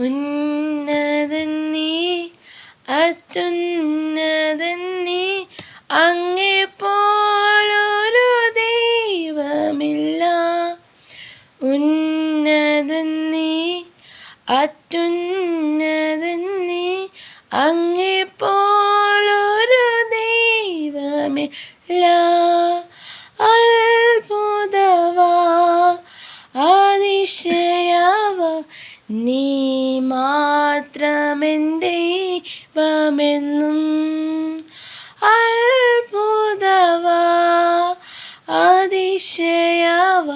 ഉന്നതൻ നീ അത്യുന്നതൻ അങ്ങേ പോലൊരു ദൈവമില്ല. ഉന്നതൻ നീ അത്യുന്നതൻ അങ്ങേ പോലൊരു ദൈവമില്ല. അത്ഭുതവാ അതിശയവ നീ മാത്രമെൻ ദൈവമെന്നും അത്ഭുതവാ അതിശയവ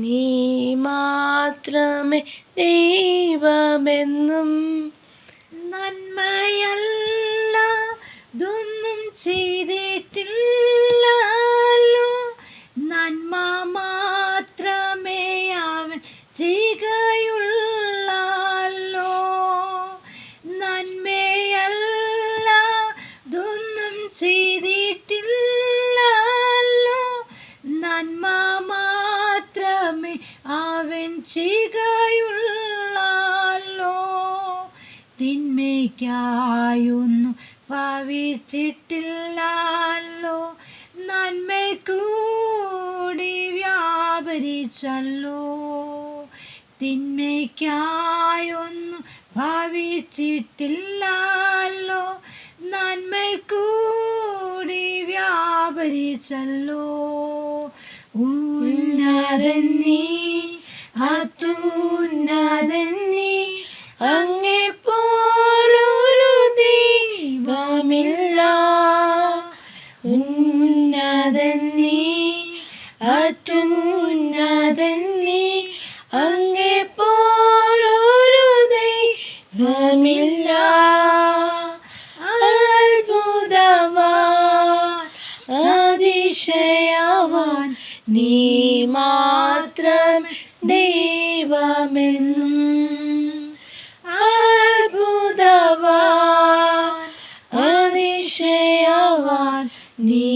നീ മാത്രമേ ദൈവമെന്നും നന്മയല്ല ദൊന്നും ചെയ്തിട്ടില്ലല്ലോ മാത്രമേ അവൻ ചെയ്യുള്ളോ തിന്മയ്ക്കായൊന്നും ഭാവിച്ചിട്ടില്ലല്ലോ. നന്മ കൂടി വ്യാപരിച്ചല്ലോ. തിന്മയ്ക്കായൊന്നും ഭാവിച്ചിട്ടില്ലല്ലോ. നന്മ കൂടി വ്യാപരിച്ചല്ലോ. ഉന്നതൻ നീ മാത്രം ദൈവമെന്നും അത്ഭുതവാ അതിശയവാൻ നീ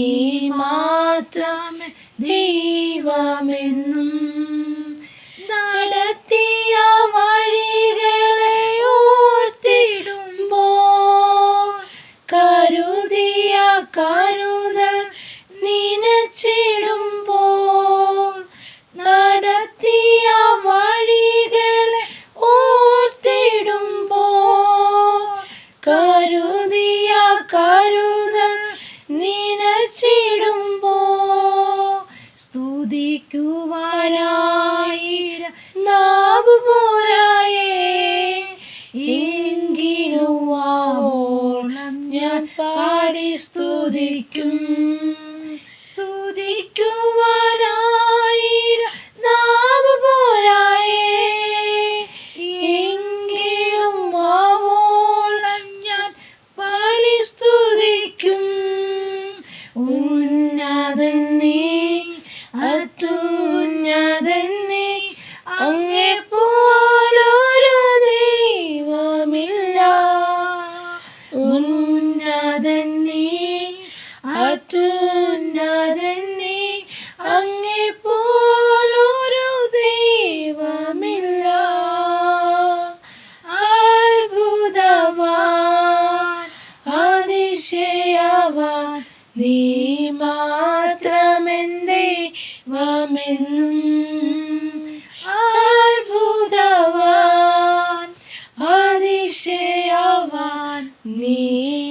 അത്ഭുതവാൻ അതിശയവാൻ നീ മാ